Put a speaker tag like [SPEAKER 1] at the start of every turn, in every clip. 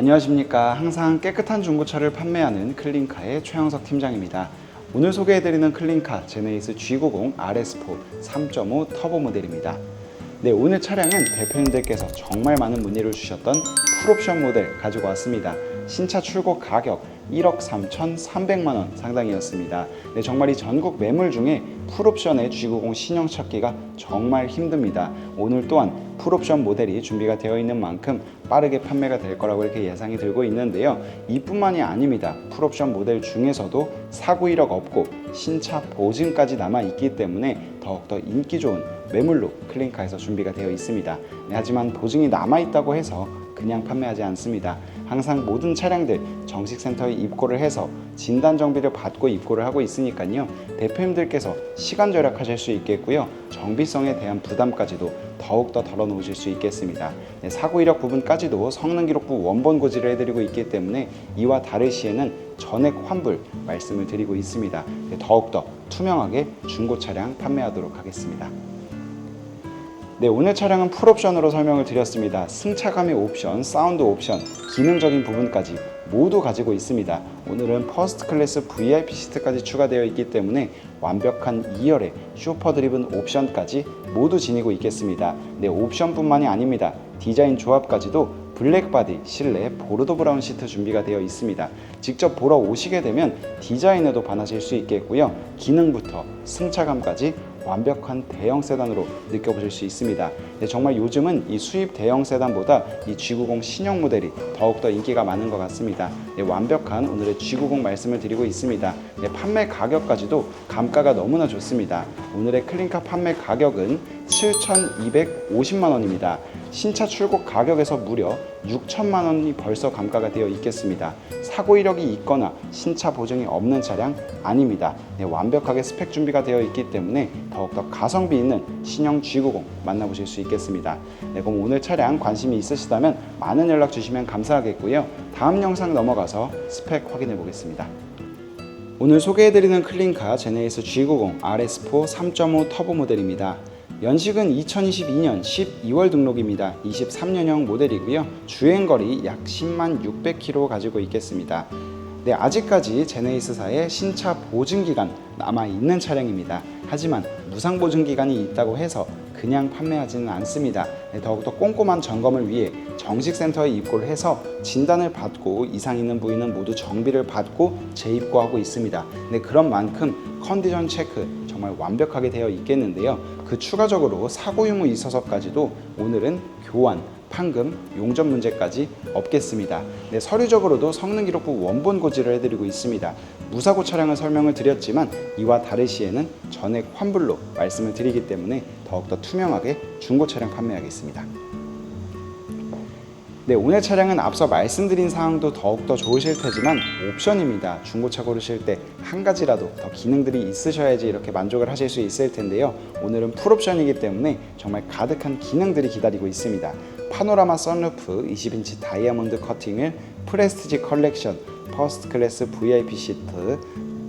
[SPEAKER 1] 안녕하십니까. 항상 깨끗한 중고차를 판매하는 클린카의 최영석 팀장입니다. 오늘 소개해드리는 클린카 제네이스 G90 RS4 3.5 터보 모델입니다. 네, 오늘 차량은 대표님들께서 정말 많은 문의를 주셨던 풀옵션 모델 가지고 왔습니다. 신차 출고 가격 1억 3,300만 원 상당이었습니다. 네, 정말 이 전국 매물 중에 풀옵션의 G90 신형 찾기가 정말 힘듭니다. 오늘 또한 풀옵션 모델이 준비가 되어 있는 만큼 빠르게 판매가 될 거라고 이렇게 예상이 들고 있는데요. 이뿐만이 아닙니다. 풀옵션 모델 중에서도 사고 이력 없고 신차 보증까지 남아 있기 때문에 더욱더 인기 좋은 매물로 클린카에서 준비가 되어 있습니다. 네, 하지만 보증이 남아 있다고 해서 그냥 판매하지 않습니다. 항상 모든 차량들 정식 센터에 입고를 해서 진단 정비를 받고 입고를 하고 있으니까요. 대표님들께서 시간 절약하실 수 있겠고요. 정비성에 대한 부담까지도 더욱더 덜어놓으실 수 있겠습니다. 네, 사고 이력 부분까지도 성능 기록부 원본 고지를 해드리고 있기 때문에 이와 다를 시에는 전액 환불 말씀을 드리고 있습니다. 네, 더욱더 투명하게 중고 차량 판매하도록 하겠습니다. 네, 오늘 차량은 풀옵션으로 설명을 드렸습니다. 승차감의 옵션, 사운드 옵션, 기능적인 부분까지 모두 가지고 있습니다. 오늘은 퍼스트 클래스 VIP 시트까지 추가되어 있기 때문에 완벽한 2열의 슈퍼 드리븐 옵션까지 모두 지니고 있겠습니다. 네, 옵션뿐만이 아닙니다. 디자인 조합까지도 블랙 바디, 실내 보르도 브라운 시트 준비가 되어 있습니다. 직접 보러 오시게 되면 디자인에도 반하실 수 있겠고요. 기능부터 승차감까지 완벽한 대형 세단으로 느껴보실 수 있습니다. 네, 정말 요즘은 이 수입 대형 세단보다 이 G90 신형 모델이 더욱더 인기가 많은 것 같습니다. 네, 완벽한 오늘의 G90 말씀을 드리고 있습니다. 네, 판매 가격까지도 감가가 너무나 좋습니다. 오늘의 클린카 판매 가격은 7,250만 원입니다. 신차 출고 가격에서 무려 6천만 원이 벌써 감가가 되어 있겠습니다. 사고 이력이 있거나 신차 보증이 없는 차량 아닙니다. 네, 완벽하게 스펙 준비가 되어 있기 때문에 더욱더 가성비 있는 신형 G90 만나보실 수 있겠습니다. 네, 그럼 오늘 차량 관심이 있으시다면 많은 연락 주시면 감사하겠고요. 다음 영상 넘어가서 스펙 확인해 보겠습니다. 오늘 소개해드리는 클린카 제네이스 G90 RS4 3.5 터보 모델입니다. 연식은 2022년 12월 등록입니다. 23년형 모델이고요. 주행거리 약 10만 600km 가지고 있겠습니다. 네, 아직까지 제네이스사의 신차 보증 기간 남아 있는 차량입니다. 하지만 무상 보증 기간이 있다고 해서 그냥 판매하지는 않습니다. 네, 더욱더 꼼꼼한 점검을 위해 정식 센터에 입고를 해서 진단을 받고 이상 있는 부위는 모두 정비를 받고 재입고하고 있습니다. 네, 그런 만큼 컨디션 체크 정말 완벽하게 되어 있겠는데요. 그 추가적으로 사고 유무 있어서까지도 오늘은 교환, 판금, 용접 문제까지 없겠습니다. 네, 서류적으로도 성능 기록부 원본 고지를 해드리고 있습니다. 무사고 차량을 설명을 드렸지만 이와 다를 시에는 전액 환불로 말씀을 드리기 때문에 더욱더 투명하게 중고 차량 판매하겠습니다. 네, 오늘 차량은 앞서 말씀드린 사항도 더욱더 좋으실 테지만 옵션입니다. 중고차 고르실 때 한 가지라도 더 기능들이 있으셔야지 이렇게 만족을 하실 수 있을 텐데요. 오늘은 풀옵션이기 때문에 정말 가득한 기능들이 기다리고 있습니다. 파노라마 선루프 20인치 다이아몬드 커팅을 프레스티지 컬렉션 퍼스트 클래스 VIP 시트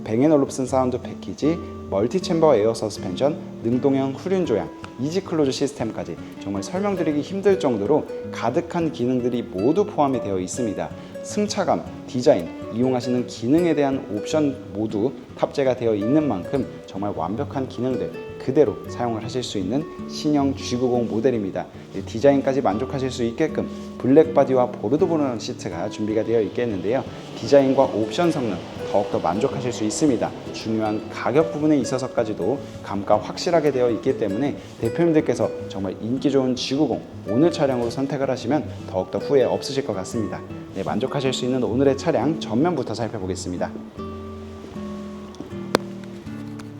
[SPEAKER 1] 뱅앤올롭슨 사운드 패키지 멀티 챔버 에어 서스펜션 능동형 후륜 조향 이지 클로즈 시스템까지 정말 설명드리기 힘들 정도로 가득한 기능들이 모두 포함이 되어 있습니다. 승차감, 디자인, 이용하시는 기능에 대한 옵션 모두 탑재가 되어 있는 만큼 정말 완벽한 기능들 그대로 사용을 하실 수 있는 신형 G90 모델입니다. 이 디자인까지 만족하실 수 있게끔 블랙 바디와 보르도 브라운 시트가 준비가 되어 있겠는데요. 디자인과 옵션 성능 더욱더 만족하실 수 있습니다. 중요한 가격 부분에 있어서까지도 감가 확실하게 되어 있기 때문에 대표님들께서 정말 인기 좋은 G90 오늘 차량으로 선택을 하시면 더욱더 후회 없으실 것 같습니다. 네, 만족하실 수 있는 오늘의 차량 전면부터 살펴보겠습니다.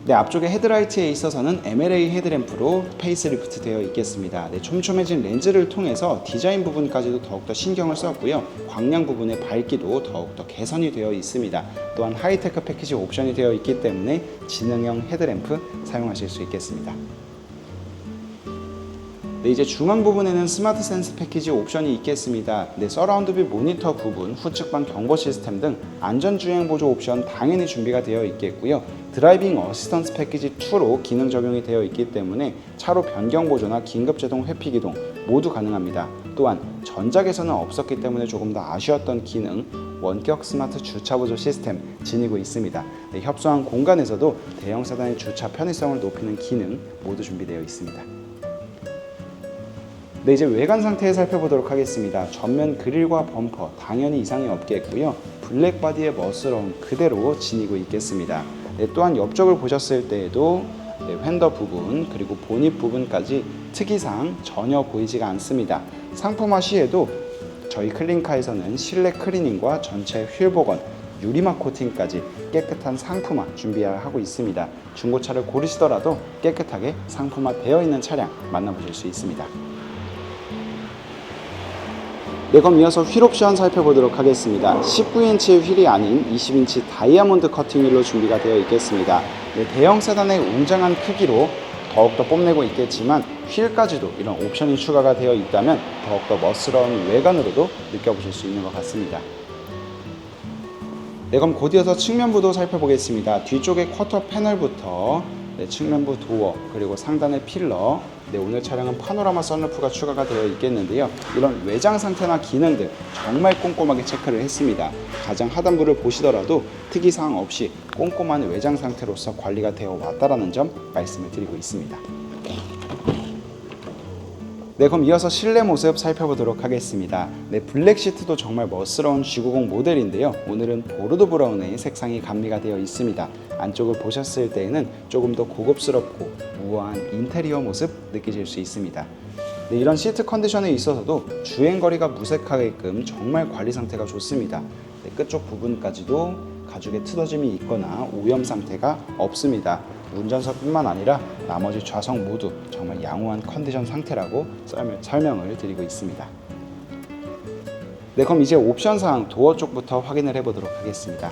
[SPEAKER 1] 네, 앞쪽에 헤드라이트에 있어서는 MLA 헤드램프로 페이스리프트 되어 있겠습니다. 네, 촘촘해진 렌즈를 통해서 디자인 부분까지도 더욱더 신경을 썼고요. 광량 부분의 밝기도 더욱더 개선이 되어 있습니다. 또한 하이테크 패키지 옵션이 되어 있기 때문에 지능형 헤드램프 사용하실 수 있겠습니다. 네, 이제 중앙 부분에는 스마트 센스 패키지 옵션이 있겠습니다. 네, 서라운드 뷰 모니터 부분, 후측방 경보 시스템 등 안전 주행 보조 옵션 당연히 준비가 되어 있겠고요. 드라이빙 어시스턴스 패키지 2로 기능 적용이 되어 있기 때문에 차로 변경 보조나 긴급 제동 회피 기동 모두 가능합니다. 또한 전작에서는 없었기 때문에 조금 더 아쉬웠던 기능 원격 스마트 주차 보조 시스템 지니고 있습니다. 네, 협소한 공간에서도 대형 세단의 주차 편의성을 높이는 기능 모두 준비되어 있습니다. 네, 이제 외관 상태 살펴보도록 하겠습니다. 전면 그릴과 범퍼 당연히 이상이 없겠고요. 블랙 바디의 멋스러움 그대로 지니고 있겠습니다. 네, 또한 옆쪽을 보셨을 때에도 네, 휀더 부분 그리고 보닛 부분까지 특이사항 전혀 보이지가 않습니다. 상품화 시에도 저희 클린카에서는 실내 클리닝과 전체 휠 복원, 유리막 코팅까지 깨끗한 상품화 준비하고 있습니다. 중고차를 고르시더라도 깨끗하게 상품화 되어 있는 차량 만나보실 수 있습니다. 네, 그럼 이어서 휠 옵션 살펴보도록 하겠습니다. 19인치의 휠이 아닌 20인치 다이아몬드 커팅 휠로 준비가 되어 있겠습니다. 네, 대형 세단의 웅장한 크기로 더욱더 뽐내고 있겠지만 휠까지도 이런 옵션이 추가가 되어 있다면 더욱더 멋스러운 외관으로도 느껴보실 수 있는 것 같습니다. 네, 그럼 곧 이어서 측면부도 살펴보겠습니다. 뒤쪽의 쿼터 패널부터 네, 측면부 도어 그리고 상단의 필러 네, 오늘 차량은 파노라마 선루프가 추가가 되어 있겠는데요. 이런 외장 상태나 기능들 정말 꼼꼼하게 체크를 했습니다. 가장 하단부를 보시더라도 특이사항 없이 꼼꼼한 외장 상태로서 관리가 되어 왔다라는 점 말씀을 드리고 있습니다. 네, 그럼 이어서 실내 모습 살펴보도록 하겠습니다. 네, 블랙 시트도 정말 멋스러운 G90 모델인데요. 오늘은 보르도 브라운의 색상이 감미가 되어 있습니다. 안쪽을 보셨을 때에는 조금 더 고급스럽고 우아한 인테리어 모습 느끼실 수 있습니다. 네, 이런 시트 컨디션에 있어서도 주행 거리가 무색하게끔 정말 관리 상태가 좋습니다. 네, 끝쪽 부분까지도 가죽에 틀어짐이 있거나 오염 상태가 없습니다. 운전석뿐만 아니라 나머지 좌석 모두 정말 양호한 컨디션 상태라고 설명- 설명을 드리고 있습니다. 네, 그럼 이제 옵션 사항 도어 쪽부터 확인을 해보도록 하겠습니다.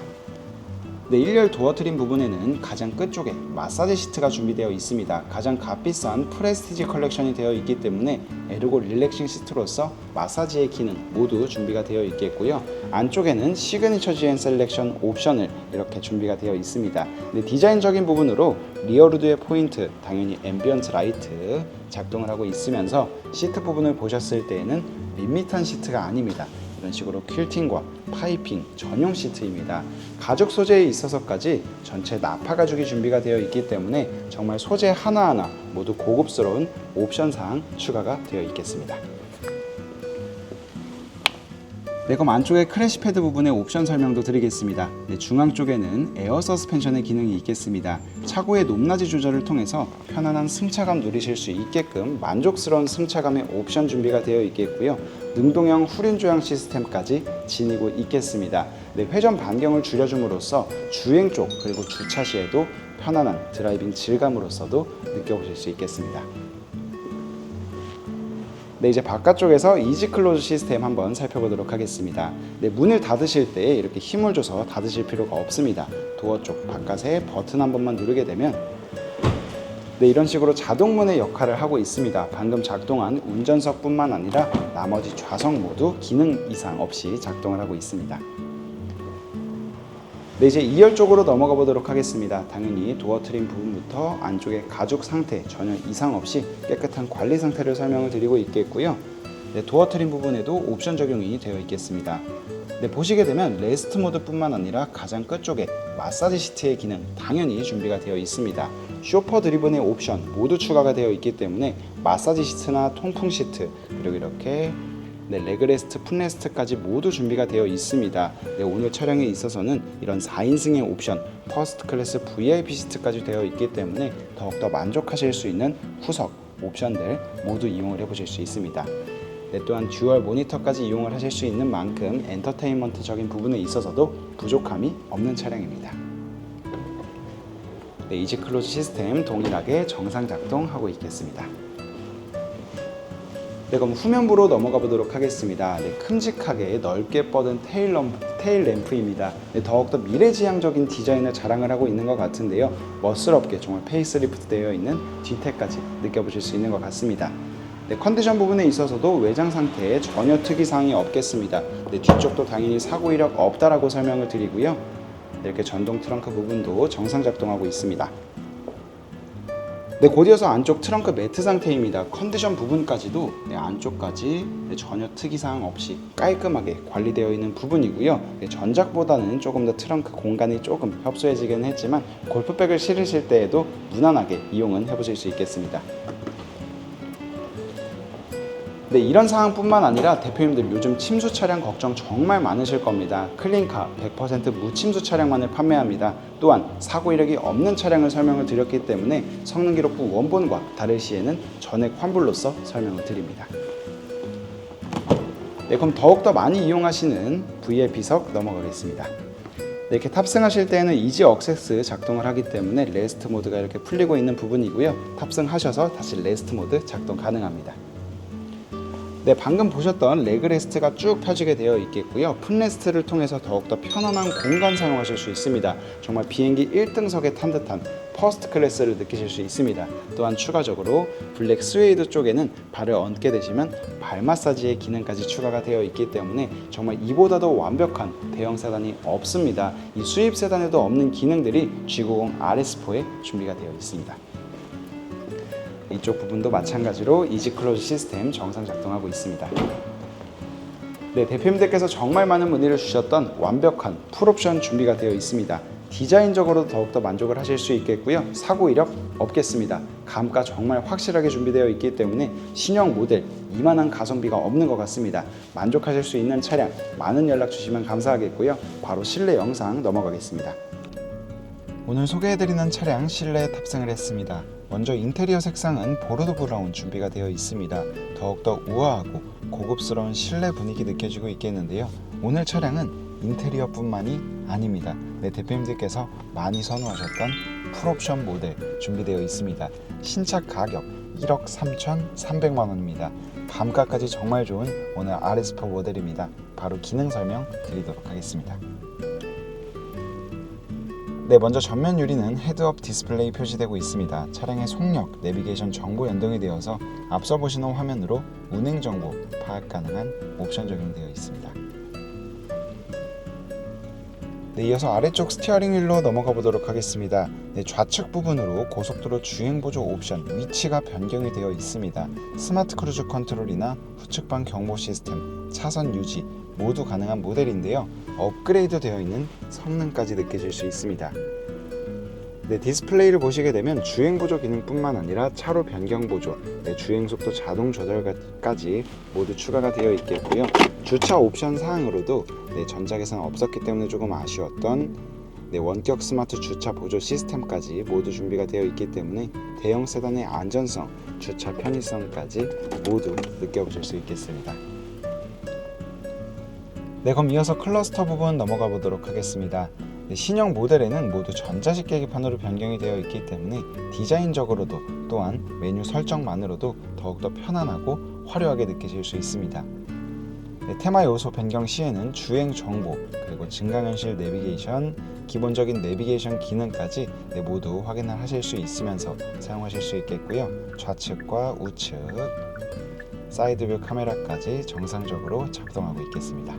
[SPEAKER 1] 네, 1열 도어 트림 부분에는 가장 끝쪽에 마사지 시트가 준비되어 있습니다. 가장 값비싼 프레스티지 컬렉션이 되어 있기 때문에 에르고 릴렉싱 시트로서 마사지의 기능 모두 준비가 되어 있겠고요. 안쪽에는 시그니처 GN 셀렉션 옵션을 이렇게 준비가 되어 있습니다. 네, 디자인적인 부분으로 리어루드의 포인트, 당연히 앰비언트 라이트 작동을 하고 있으면서 시트 부분을 보셨을 때에는 밋밋한 시트가 아닙니다. 이런 식으로 퀼팅과 파이핑 전용 시트입니다. 가죽 소재에 있어서까지 전체 나파 가죽이 준비가 되어 있기 때문에 정말 소재 하나하나 모두 고급스러운 옵션 사항 추가가 되어 있겠습니다. 네, 그럼 안쪽에 크래시 패드 부분의 옵션 설명도 드리겠습니다. 네, 중앙 쪽에는 에어 서스펜션의 기능이 있겠습니다. 차고의 높낮이 조절을 통해서 편안한 승차감 누리실 수 있게끔 만족스러운 승차감의 옵션 준비가 되어 있겠고요. 능동형 후륜 조향 시스템까지 지니고 있겠습니다. 네, 회전 반경을 줄여줌으로써 주행 쪽 그리고 주차 시에도 편안한 드라이빙 질감으로서도 느껴보실 수 있겠습니다. 네, 이제 바깥쪽에서 이지 클로즈 시스템 한번 살펴보도록 하겠습니다. 네, 문을 닫으실 때 이렇게 힘을 줘서 닫으실 필요가 없습니다. 도어 쪽 바깥에 버튼 한 번만 누르게 되면 네, 이런 식으로 자동문의 역할을 하고 있습니다. 방금 작동한 운전석뿐만 아니라 나머지 좌석 모두 기능 이상 없이 작동을 하고 있습니다. 네, 이제 2열 쪽으로 넘어가 보도록 하겠습니다. 당연히 도어 트림 부분부터 안쪽의 가죽 상태 전혀 이상 없이 깨끗한 관리 상태를 설명을 드리고 있겠고요. 네, 도어 트림 부분에도 옵션 적용이 되어 있겠습니다. 네, 보시게 되면 레스트 모드뿐만 아니라 가장 끝쪽에 마사지 시트의 기능 당연히 준비가 되어 있습니다. 쇼퍼 드리븐의 옵션 모두 추가가 되어 있기 때문에 마사지 시트나 통풍 시트 그리고 이렇게 네, 레그레스트, 풋레스트까지 모두 준비가 되어 있습니다. 네, 오늘 촬영에 있어서는 이런 4인승의 옵션, 퍼스트 클래스 VIP 시트까지 되어 있기 때문에 더욱더 만족하실 수 있는 후석 옵션들 모두 이용을 해보실 수 있습니다. 네, 또한 듀얼 모니터까지 이용을 하실 수 있는 만큼 엔터테인먼트적인 부분에 있어서도 부족함이 없는 차량입니다. 네, 이지 클로즈 시스템 동일하게 정상 작동하고 있겠습니다. 네, 그럼 후면부로 넘어가 보도록 하겠습니다. 네, 큼직하게 넓게 뻗은 테일, 럼프, 테일 램프입니다. 네, 더욱더 미래지향적인 디자인을 자랑을 하고 있는 것 같은데요. 멋스럽게 정말 페이스리프트 되어 있는 뒤태까지 느껴보실 수 있는 것 같습니다. 네, 컨디션 부분에 있어서도 외장 상태에 전혀 특이사항이 없겠습니다. 네, 뒤쪽도 당연히 사고 이력 없다라고 설명을 드리고요. 네, 이렇게 전동 트렁크 부분도 정상 작동하고 있습니다. 네, 곧이어서 안쪽 트렁크 매트 상태입니다. 컨디션 부분까지도 네, 안쪽까지 네, 전혀 특이사항 없이 깔끔하게 관리되어 있는 부분이고요. 네, 전작보다는 조금 더 트렁크 공간이 조금 협소해지긴 했지만 골프백을 실으실 때에도 무난하게 이용은 해보실 수 있겠습니다. 네, 이런 상황뿐만 아니라 대표님들 요즘 침수 차량 걱정 정말 많으실 겁니다. 클린카 100% 무침수 차량만을 판매합니다. 또한 사고 이력이 없는 차량을 설명을 드렸기 때문에 성능 기록부 원본과 다를 시에는 전액 환불로서 설명을 드립니다. 네, 그럼 더욱더 많이 이용하시는 VIP석 넘어가겠습니다. 네, 이렇게 탑승하실 때는 이지 억세스 작동을 하기 때문에 레스트 모드가 이렇게 풀리고 있는 부분이고요. 탑승하셔서 다시 레스트 모드 작동 가능합니다. 네, 방금 보셨던 레그레스트가 쭉 펴지게 되어 있겠고요. 풋레스트를 통해서 더욱더 편안한 공간 사용하실 수 있습니다. 정말 비행기 1등석에 탄 듯한 퍼스트 클래스를 느끼실 수 있습니다. 또한 추가적으로 블랙 스웨이드 쪽에는 발을 얹게 되시면 발 마사지의 기능까지 추가가 되어 있기 때문에 정말 이보다도 완벽한 대형 세단이 없습니다. 이 수입 세단에도 없는 기능들이 G90 RS4에 준비가 되어 있습니다. 이쪽 부분도 마찬가지로 이지 클로즈 시스템 정상 작동하고 있습니다. 네, 대표님들께서 정말 많은 문의를 주셨던 완벽한 풀옵션 준비가 되어 있습니다. 디자인적으로도 더욱더 만족을 하실 수 있겠고요. 사고 이력 없겠습니다. 감가 정말 확실하게 준비되어 있기 때문에 신형 모델 이만한 가성비가 없는 것 같습니다. 만족하실 수 있는 차량 많은 연락 주시면 감사하겠고요. 바로 실내 영상 넘어가겠습니다. 오늘 소개해드리는 차량 실내에 탑승을 했습니다. 먼저 인테리어 색상은 보르도 브라운 준비가 되어 있습니다. 더욱더 우아하고 고급스러운 실내 분위기 느껴지고 있겠는데요. 오늘 차량은 인테리어뿐만이 아닙니다. 네, 대표님들께서 많이 선호하셨던 풀옵션 모델 준비되어 있습니다. 신차 가격 1억 3,300만 원입니다. 감가까지 정말 좋은 오늘 RS4 모델입니다. 바로 기능 설명 드리도록 하겠습니다. 네, 먼저 전면 유리는 헤드업 디스플레이 표시되고 있습니다. 차량의 속력, 내비게이션 정보 연동이 되어서 앞서 보시는 화면으로 운행 정보 파악 가능한 옵션 적용되어 있습니다. 네, 이어서 아래쪽 스티어링 휠로 넘어가 보도록 하겠습니다. 네, 좌측 부분으로 고속도로 주행 보조 옵션 위치가 변경이 되어 있습니다. 스마트 크루즈 컨트롤이나 후측방 경보 시스템, 차선 유지 모두 가능한 모델인데요. 업그레이드 되어 있는 성능까지 느껴질 수 있습니다. 네, 디스플레이를 보시게 되면 주행 보조 기능뿐만 아니라 차로 변경 보조, 네, 주행 속도 자동 조절까지 모두 추가가 되어 있겠고요. 주차 옵션 사항으로도 네, 전작에서는 없었기 때문에 조금 아쉬웠던 네, 원격 스마트 주차 보조 시스템까지 모두 준비가 되어 있기 때문에 대형 세단의 안전성, 주차 편의성까지 모두 느껴보실 수 있겠습니다. 네, 그럼 이어서 클러스터 부분 넘어가 보도록 하겠습니다. 네, 신형 모델에는 모두 전자식 계기판으로 변경이 되어 있기 때문에 디자인적으로도 또한 메뉴 설정만으로도 더욱더 편안하고 화려하게 느끼실 수 있습니다. 네, 테마 요소 변경 시에는 주행 정보 그리고 증강현실 내비게이션 기본적인 내비게이션 기능까지 네, 모두 확인을 하실 수 있으면서 사용하실 수 있겠고요. 좌측과 우측 사이드뷰 카메라까지 정상적으로 작동하고 있겠습니다.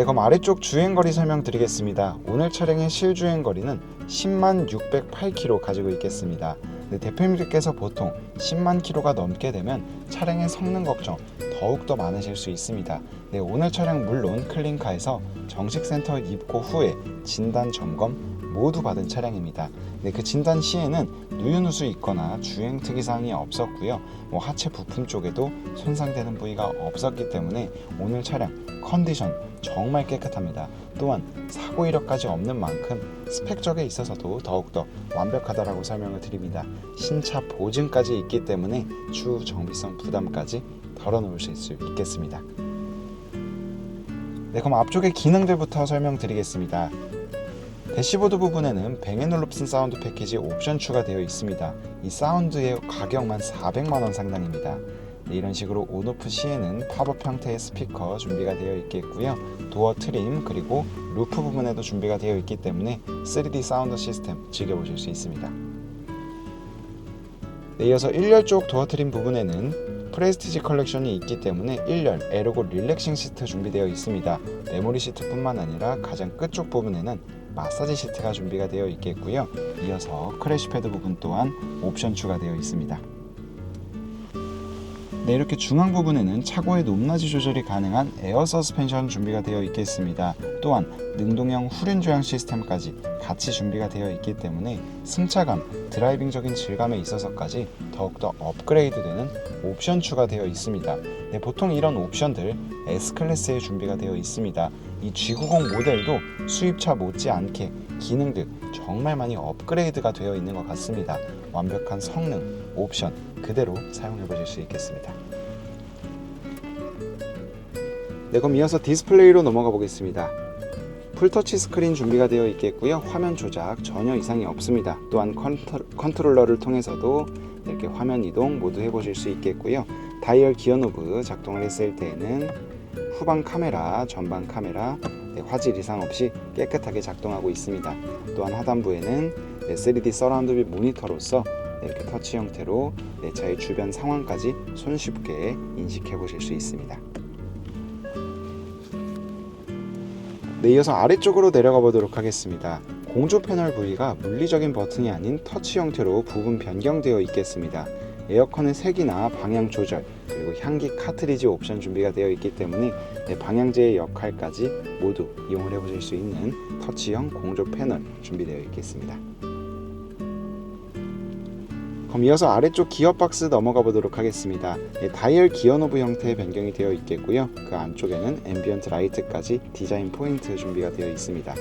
[SPEAKER 1] 네, 그럼 아래쪽 주행거리 설명드리겠습니다. 오늘 차량의 실주행거리는 10만 608km 가지고 있겠습니다. 네, 대표님들께서 보통 10만 km가 넘게 되면 차량의 성능 걱정 더욱더 많으실 수 있습니다. 네, 오늘 차량 물론 클린카에서 정식 센터 입고 후에 진단 점검 모두 받은 차량입니다. 네, 그 진단 시에는 누유누수 있거나 주행 특이사항이 없었고요. 뭐 하체 부품 쪽에도 손상되는 부위가 없었기 때문에 오늘 차량 컨디션 정말 깨끗합니다. 또한 사고 이력까지 없는 만큼 스펙적에 있어서도 더욱더 완벽하다라고 설명을 드립니다. 신차 보증까지 있기 때문에 추후 정비성 부담까지 덜어놓으실 수 있겠습니다. 네, 그럼 앞쪽의 기능들부터 설명드리겠습니다. 대시보드 부분에는 뱅앤올룹슨 사운드 패키지 옵션 추가되어 있습니다. 이 사운드의 가격만 400만 원 상당입니다. 네, 이런 식으로 온오프 시에는 팝업 형태의 스피커 준비가 되어 있겠고요. 도어 트림 그리고 루프 부분에도 준비가 되어 있기 때문에 3D 사운드 시스템 즐겨보실 수 있습니다. 네, 이어서 1열 쪽 도어 트림 부분에는 프레스티지 컬렉션이 있기 때문에 1열 에르고 릴렉싱 시트 준비되어 있습니다. 메모리 시트뿐만 아니라 가장 끝쪽 부분에는 마사지 시트가 준비가 되어 있겠고요. 이어서 크래쉬 패드 부분 또한 옵션 추가되어 있습니다. 네, 이렇게 중앙 부분에는 차고의 높낮이 조절이 가능한 에어 서스펜션 준비가 되어 있겠습니다. 또한 능동형 후륜 조향 시스템까지 같이 준비가 되어 있기 때문에 승차감, 드라이빙적인 질감에 있어서까지 더욱더 업그레이드되는 옵션 추가되어 있습니다. 네, 보통 이런 옵션들 S클래스에 준비가 되어 있습니다. 이 G90 모델도 수입차 못지않게 기능들 정말 많이 업그레이드가 되어 있는 것 같습니다. 완벽한 성능, 옵션 그대로 사용해 보실 수 있겠습니다. 네, 그럼 이어서 디스플레이로 넘어가 보겠습니다. 풀터치 스크린 준비가 되어 있겠고요. 화면 조작 전혀 이상이 없습니다. 또한 컨트, 컨트롤 러를 통해서도 이렇게 화면 이동 모두 해보실 수 있겠고요. 다이얼 기어 노브 작동을 했을 때에는 후방 카메라, 전방 카메라 네, 화질 이상 없이 깨끗하게 작동하고 있습니다. 또한 하단부에는 네, 3D 서라운드 뷰 모니터로서 네, 이렇게 터치 형태로 내 차의 주변 상황까지 손쉽게 인식해 보실 수 있습니다. 네, 이어서 아래쪽으로 내려가 보도록 하겠습니다. 공조 패널 부위가 물리적인 버튼이 아닌 터치 형태로 부분 변경되어 있겠습니다. 에어컨의 색이나 방향 조절 그리고 향기 카트리지 옵션 준비가 되어 있기 때문에 네, 방향제의 역할까지 모두 이용을 해보실 수 있는 터치형 공조 패널 준비되어 있겠습니다. 그럼 이어서 아래쪽 기어 박스 넘어가 보도록 하겠습니다. 예, 다이얼 기어 노브 형태의 변경이 되어 있겠고요. 그 안쪽에는 앰비언트 라이트까지 디자인 포인트 준비가 되어 있습니다.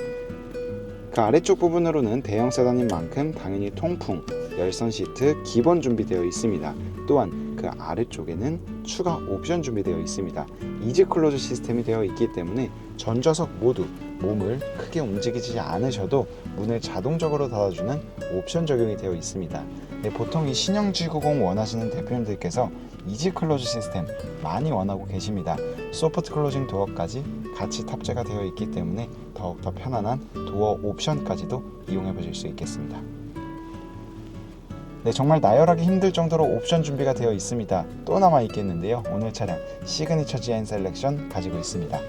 [SPEAKER 1] 그 아래쪽 부분으로는 대형 세단인 만큼 당연히 통풍, 열선 시트 기본 준비되어 있습니다. 또한 그 아래쪽에는 추가 옵션 준비되어 있습니다. 이지 클로즈 시스템이 되어 있기 때문에 전좌석 모두 몸을 크게 움직이지 않으셔도 문을 자동적으로 닫아주는 옵션 적용이 되어 있습니다. 네, 보통 이 신형 G90 원하시는 대표님들께서 이지 클로즈 시스템 많이 원하고 계십니다. 소프트 클로징 도어까지 같이 탑재가 되어 있기 때문에 더욱더 편안한 도어 옵션까지도 이용해 보실 수 있겠습니다. 네, 정말 나열하기 힘들 정도로 옵션 준비가 되어 있습니다. 또 남아 있겠는데요. 오늘 차량 시그니처 GN 셀렉션 가지고 있습니다.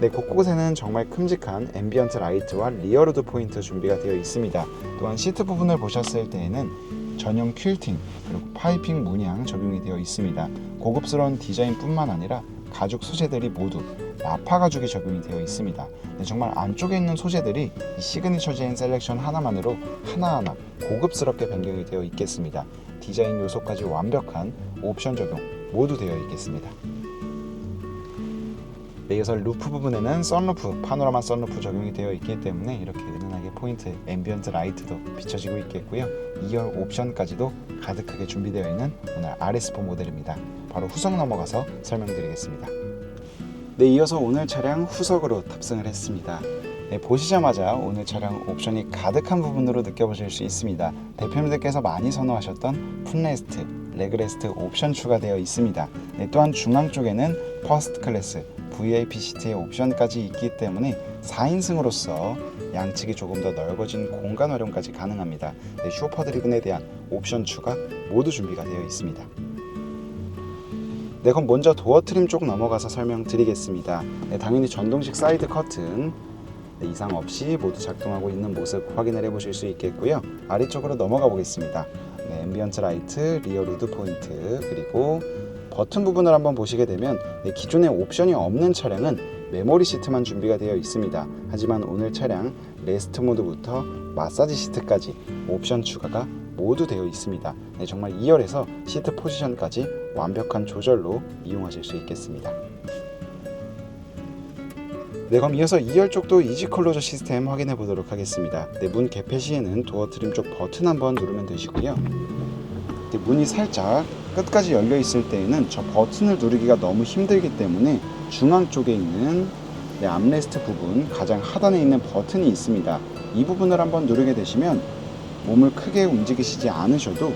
[SPEAKER 1] 네, 곳곳에는 정말 큼직한 앰비언트 라이트와 리어로드 포인트 준비가 되어 있습니다. 또한 시트 부분을 보셨을 때에는 전용 퀼팅 그리고 파이핑 문양 적용이 되어 있습니다. 고급스러운 디자인뿐만 아니라 가죽 소재들이 모두 나파 가죽이 적용이 되어 있습니다. 네, 정말 안쪽에 있는 소재들이 이 시그니처 제인 셀렉션 하나만으로 하나하나 고급스럽게 변경이 되어 있겠습니다. 디자인 요소까지 완벽한 옵션 적용 모두 되어 있겠습니다. 네, 이어서 루프 부분에는 썬루프, 파노라마 썬루프 적용이 되어 있기 때문에 이렇게 은은하게 포인트, 앰비언트 라이트도 비춰지고 있겠고요. 2열 옵션까지도 가득하게 준비되어 있는 오늘 RS4 모델입니다. 바로 후석 넘어가서 설명드리겠습니다. 네, 이어서 오늘 차량 후석으로 탑승을 했습니다. 네, 보시자마자 오늘 차량 옵션이 가득한 부분으로 느껴보실 수 있습니다. 대표님들께서 많이 선호하셨던 풋레스트, 레그레스트 옵션 추가되어 있습니다. 네, 또한 중앙 쪽에는 퍼스트 클래스, VIP 시트의 옵션까지 있기 때문에 4인승으로서 양측이 조금 더 넓어진 공간 활용까지 가능합니다. 네, 슈퍼 드리븐에 대한 옵션 추가 모두 준비가 되어 있습니다. 네, 그럼 먼저 도어 트림 쪽 넘어가서 설명드리겠습니다. 네, 당연히 전동식 사이드 커튼 네, 이상 없이 모두 작동하고 있는 모습 확인을 해보실 수 있겠고요. 아래쪽으로 넘어가 보겠습니다. 네, 앰비언트 라이트, 리어 루드 포인트 그리고 버튼 부분을 한번 보시게 되면 네, 기존에 옵션이 없는 차량은 메모리 시트만 준비가 되어 있습니다. 하지만 오늘 차량 레스트 모드부터 마사지 시트까지 옵션 추가가 모두 되어 있습니다. 네, 정말 2열에서 시트 포지션까지 완벽한 조절로 이용하실 수 있겠습니다. 네, 그럼 이어서 2열 쪽도 이지 클로저 시스템 확인해 보도록 하겠습니다. 네, 문 개폐 시에는 도어 트림 쪽 버튼 한번 누르면 되시고요. 네, 문이 살짝 끝까지 열려 있을 때에는 저 버튼을 누르기가 너무 힘들기 때문에 중앙 쪽에 있는 네, 암레스트 부분 가장 하단에 있는 버튼이 있습니다. 이 부분을 한번 누르게 되시면 몸을 크게 움직이시지 않으셔도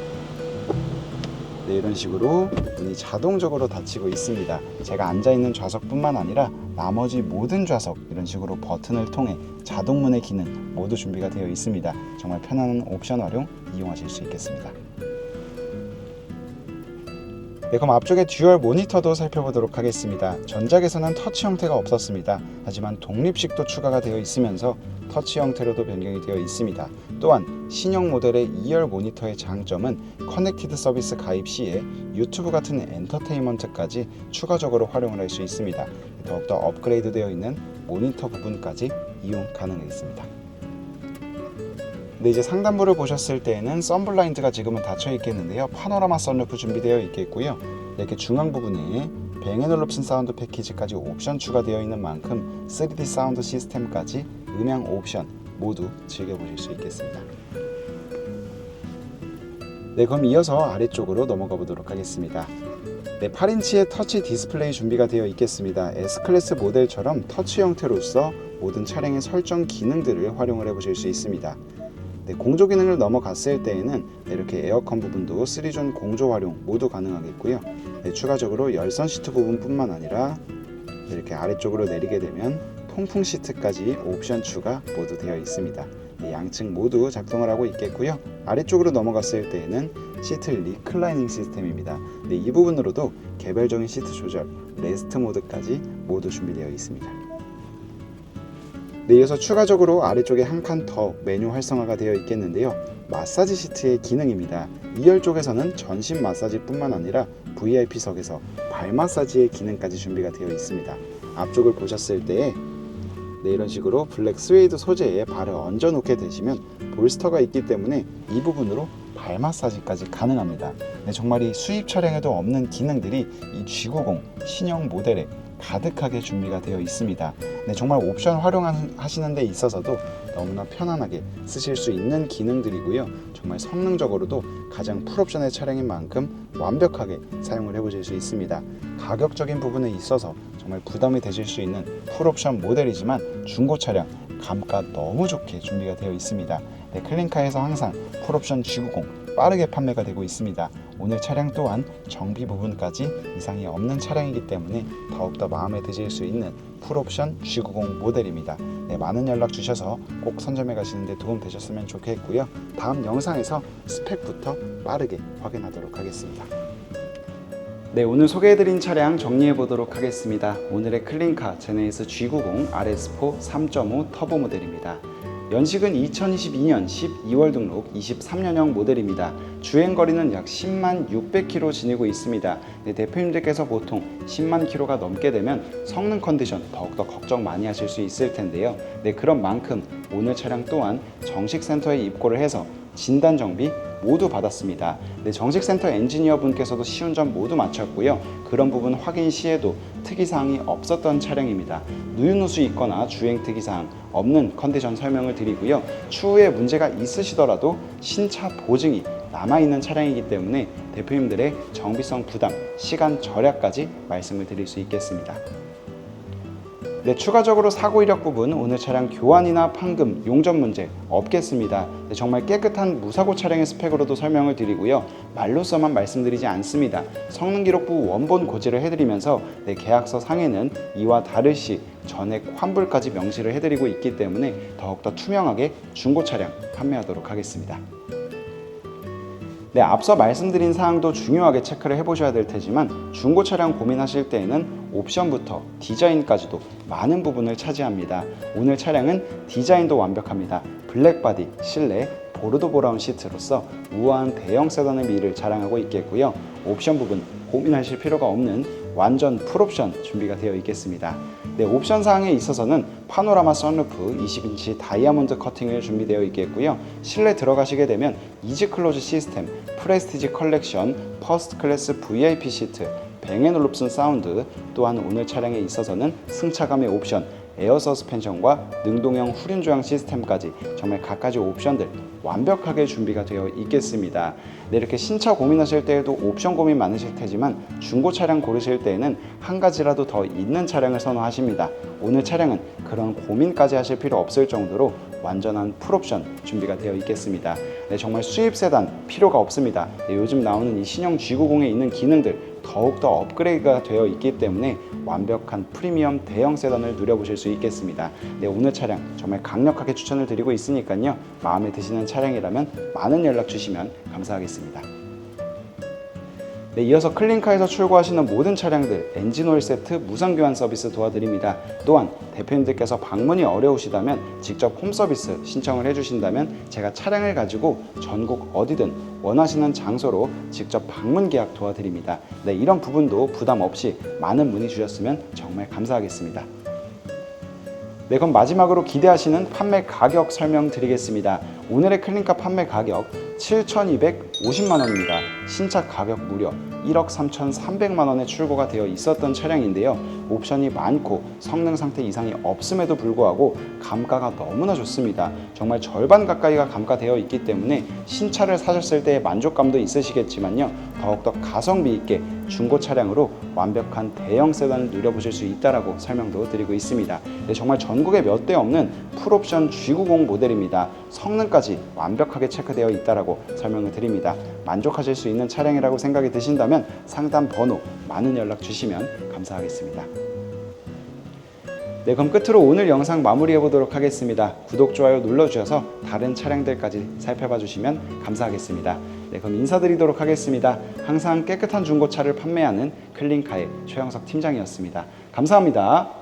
[SPEAKER 1] 네, 이런 식으로 문이 자동적으로 닫히고 있습니다. 제가 앉아 있는 좌석뿐만 아니라 나머지 모든 좌석 이런 식으로 버튼을 통해 자동문의 기능 모두 준비가 되어 있습니다. 정말 편안한 옵션 활용 이용하실 수 있겠습니다. 네, 그럼 앞쪽에 듀얼 모니터도 살펴보도록 하겠습니다. 전작에서는 터치 형태가 없었습니다. 하지만 독립식도 추가가 되어 있으면서 터치 형태로도 변경이 되어 있습니다. 또한 신형 모델의 2열 모니터의 장점은 커넥티드 서비스 가입 시에 유튜브 같은 엔터테인먼트까지 추가적으로 활용을 할 수 있습니다. 더욱더 업그레이드 되어 있는 모니터 부분까지 이용 가능했습니다. 네, 이제 상단부를 보셨을 때에는 썬블라인드가 지금은 닫혀 있겠는데요. 파노라마 선루프 준비되어 있겠고요. 이렇게 중앙 부분에 뱅앤올롭슨 사운드 패키지까지 옵션 추가되어 있는 만큼 3D 사운드 시스템까지 음향 옵션 모두 즐겨보실 수 있겠습니다. 네, 그럼 이어서 아래쪽으로 넘어가 보도록 하겠습니다. 네, 8인치의 터치 디스플레이 준비가 되어 있겠습니다. S클래스 모델처럼 터치 형태로서 모든 차량의 설정 기능들을 활용을 해보실 수 있습니다. 네, 공조 기능을 넘어갔을 때에는 네, 이렇게 에어컨 부분도 3존 공조 활용 모두 가능하겠고요. 네, 추가적으로 열선 시트 부분뿐만 아니라 네, 이렇게 아래쪽으로 내리게 되면 통풍 시트까지 옵션 추가 모두 되어 있습니다. 네, 양측 모두 작동을 하고 있겠고요. 아래쪽으로 넘어갔을 때에는 시트 리클라이닝 시스템입니다. 네, 이 부분으로도 개별적인 시트 조절, 레스트 모드까지 모두 준비되어 있습니다. 네, 이어서 추가적으로 아래쪽에 한 칸 더 메뉴 활성화가 되어 있겠는데요. 마사지 시트의 기능입니다. 2열 쪽에서는 전신 마사지뿐만 아니라 VIP석에서 발 마사지의 기능까지 준비가 되어 있습니다. 앞쪽을 보셨을 때 네, 이런 식으로 블랙 스웨이드 소재에 발을 얹어 놓게 되시면 볼스터가 있기 때문에 이 부분으로 발 마사지까지 가능합니다. 네, 정말 이 수입 차량에도 없는 기능들이 이 G90 신형 모델에 가득하게 준비가 되어 있습니다. 네, 정말 옵션 활용하시는 데 있어서도 너무나 편안하게 쓰실 수 있는 기능들이고요. 정말 성능적으로도 가장 풀옵션의 차량인 만큼 완벽하게 사용을 해보실 수 있습니다. 가격적인 부분에 있어서 정말 부담이 되실 수 있는 풀옵션 모델이지만 중고 차량 감가 너무 좋게 준비가 되어 있습니다. 네, 클린카에서 항상 풀옵션 G90 빠르게 판매가 되고 있습니다. 오늘 차량 또한 정비 부분까지 이상이 없는 차량이기 때문에 더욱더 마음에 드실 수 있는 풀옵션 G90 모델입니다. 네, 많은 연락 주셔서 꼭 선점해 가시는데 도움 되셨으면 좋겠고요. 다음 영상에서 스펙부터 빠르게 확인하도록 하겠습니다. 네, 오늘 소개해드린 차량 정리해 보도록 하겠습니다. 오늘의 클린카 제네시스 G90 RS4 3.5 터보 모델입니다. 연식은 2022년 12월 등록 23년형 모델입니다. 주행 거리는 약 10만 600km 지니고 있습니다. 네, 대표님들께서 보통 10만 km가 넘게 되면 성능 컨디션 더욱더 걱정 많이 하실 수 있을 텐데요. 네, 그런 만큼 오늘 차량 또한 정식 센터에 입고를 해서 진단 정비 모두 받았습니다. 네, 정식 센터 엔지니어 분께서도 시운전 모두 마쳤고요. 그런 부분 확인 시에도 특이사항이 없었던 차량입니다. 누유누수 있거나 주행 특이사항 없는 컨디션 설명을 드리고요. 추후에 문제가 있으시더라도 신차 보증이 남아있는 차량이기 때문에 대표님들의 정비성 부담, 시간 절약까지 말씀을 드릴 수 있겠습니다. 네, 추가적으로 사고 이력 부분 오늘 차량 교환이나 판금, 용접 문제 없겠습니다. 네, 정말 깨끗한 무사고 차량의 스펙으로도 설명을 드리고요. 말로서만 말씀드리지 않습니다. 성능 기록부 원본 고지를 해드리면서 네, 계약서 상에는 이와 다르시 전액 환불까지 명시를 해드리고 있기 때문에 더욱더 투명하게 중고 차량 판매하도록 하겠습니다. 네, 앞서 말씀드린 사항도 중요하게 체크를 해보셔야 될 테지만 중고 차량 고민하실 때에는 옵션부터 디자인까지도 많은 부분을 차지합니다. 오늘 차량은 디자인도 완벽합니다. 블랙바디, 실내, 보르도 브라운 시트로서 우아한 대형 세단의 미를 자랑하고 있겠고요. 옵션 부분 고민하실 필요가 없는 완전 풀옵션 준비가 되어 있겠습니다. 네, 옵션 사항에 있어서는 파노라마 선루프 20인치 다이아몬드 커팅을 준비되어 있겠고요. 실내 들어가시게 되면 이지 클로즈 시스템, 프레스티지 컬렉션, 퍼스트 클래스 VIP 시트, 뱅앤올롭슨 사운드, 또한 오늘 차량에 있어서는 승차감의 옵션, 에어 서스펜션과 능동형 후륜 조향 시스템까지 정말 갖가지 옵션들 완벽하게 준비가 되어 있겠습니다. 네, 이렇게 신차 고민하실 때에도 옵션 고민 많으실 테지만 중고 차량 고르실 때에는 한 가지라도 더 있는 차량을 선호하십니다. 오늘 차량은 그런 고민까지 하실 필요 없을 정도로 완전한 풀옵션 준비가 되어 있겠습니다. 네, 정말 수입 세단 필요가 없습니다. 네, 요즘 나오는 이 신형 G90에 있는 기능들 더욱더 업그레이드가 되어 있기 때문에 완벽한 프리미엄 대형 세단을 누려보실 수 있겠습니다. 네, 오늘 차량 정말 강력하게 추천을 드리고 있으니까요. 마음에 드시는 차량이라면 많은 연락 주시면 감사하겠습니다. 네, 네, 이어서 클린카에서 출고하시는 모든 차량들 엔진오일 세트 무상 교환 서비스 도와드립니다. 또한 대표님들께서 방문이 어려우시다면 직접 홈 서비스 신청을 해주신다면 제가 차량을 가지고 전국 어디든 원하시는 장소로 직접 방문 계약 도와드립니다. 네, 이런 부분도 부담 없이 많은 문의 주셨으면 정말 감사하겠습니다. 네, 그럼 마지막으로 기대하시는 판매 가격 설명 드리겠습니다. 오늘의 클린카 판매 가격 7,250만 원입니다. 신차 가격 무려 1억 3,300만 원에 출고가 되어 있었던 차량인데요. 옵션이 많고 성능 상태 이상이 없음에도 불구하고 감가가 너무나 좋습니다. 정말 절반 가까이가 감가되어 있기 때문에 신차를 사셨을 때의 만족감도 있으시겠지만요. 더욱더 가성비 있게 중고 차량으로 완벽한 대형 세단을 누려보실 수 있다라고 설명도 드리고 있습니다. 네, 정말 전국에 몇 대 없는 풀옵션 G90 모델입니다. 성능까지 완벽하게 체크되어 있다라고 설명을 드립니다. 만족하실 수 있는 차량이라고 생각이 드신다면 상담 번호 많은 연락 주시면 감사하겠습니다. 네, 그럼 끝으로 오늘 영상 마무리해 보도록 하겠습니다. 구독, 좋아요 눌러주셔서 다른 차량들까지 살펴봐 주시면 감사하겠습니다. 네, 그럼 인사드리도록 하겠습니다. 항상 깨끗한 중고차를 판매하는 클린카의 최영석 팀장이었습니다. 감사합니다.